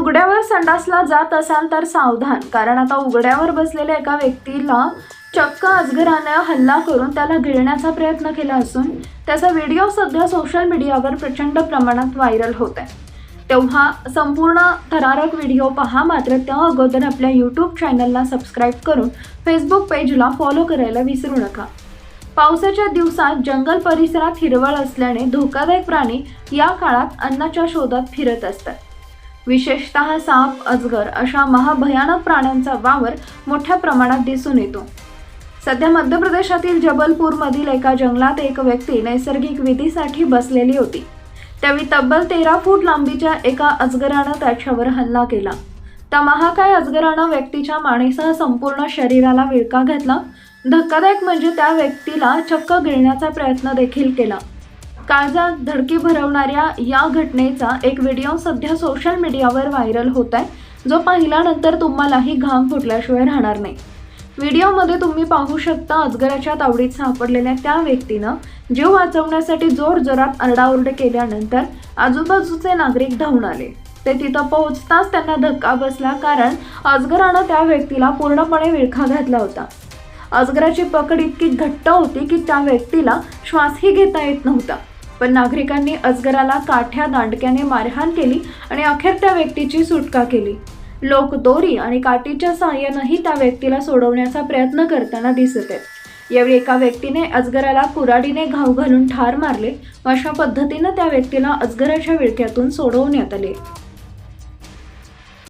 उघड्यावर संडासला जात असाल तर सावधान. कारण आता उघड्यावर बसलेल्या एका व्यक्तीला चक्क अजगरानं हल्ला करून त्याला गिळण्याचा प्रयत्न केला असून त्याचा व्हिडिओ सध्या सोशल मीडियावर प्रचंड प्रमाणात व्हायरल होत आहे तेव्हा संपूर्ण थरारक व्हिडिओ पहा मात्र त्या अगोदर आपल्या यूट्यूब चॅनलला सबस्क्राईब करून फेसबुक पेजला फॉलो करायला विसरू नका. पावसाच्या दिवसात जंगल परिसरात हिरवळ असल्याने धोकादायक प्राणी या काळात अन्नाच्या शोधात फिरत असतात. विशेषतः साप अजगर अशा महाभयानक प्राण्यांचा वावर मोठ्या प्रमाणात दिसून येतो. सध्या मध्य प्रदेशातील जबलपूरमधील एका जंगलात एक व्यक्ती नैसर्गिक विधीसाठी बसलेली होती. त्यावेळी तब्बल तेरा फूट लांबीच्या एका अजगरानं त्याच्यावर हल्ला केला. त्या महाकाय अजगरानं व्यक्तीच्या मानेसह संपूर्ण शरीराला विळका घातला. धक्कादायक म्हणजे त्या व्यक्तीला चक्क गिळण्याचा प्रयत्न देखील केला. काळजात धडकी भरवणाऱ्या या घटनेचा एक व्हिडिओ सध्या सोशल मीडियावर व्हायरल होत आहे जो पाहिल्यानंतर तुम्हालाही घाम फुटल्याशिवाय राहणार नाही. व्हिडिओमध्ये तुम्ही पाहू शकता अजगराच्या तावडीत सापडलेल्या त्या व्यक्तीनं जीव वाचवण्यासाठी जोरजोरात आरडाओरड केल्यानंतर आजूबाजूचे नागरिक धावून आले. ते तिथं पोहोचताच त्यांना धक्का बसला कारण अजगरानं त्या व्यक्तीला पूर्णपणे विळखा घातला होता. अजगराची पकड इतकी घट्ट होती की त्या व्यक्तीला श्वासही घेता येत नव्हता. पण नागरिकांनी अजगराला काठ्या दांडक्याने मारहाण केली आणि अखेर त्या व्यक्तीची सुटका केली. लोक दोरी आणि काठीच्या सहाय्यानंही त्या व्यक्तीला सोडवण्याचा प्रयत्न करताना दिसत आहेत. यावेळी एका व्यक्तीने अजगराला कुराडीने घाव घालून ठार मारले अशा पद्धतीनं त्या व्यक्तीला अजगराच्या विळख्यातून सोडवण्यात आले.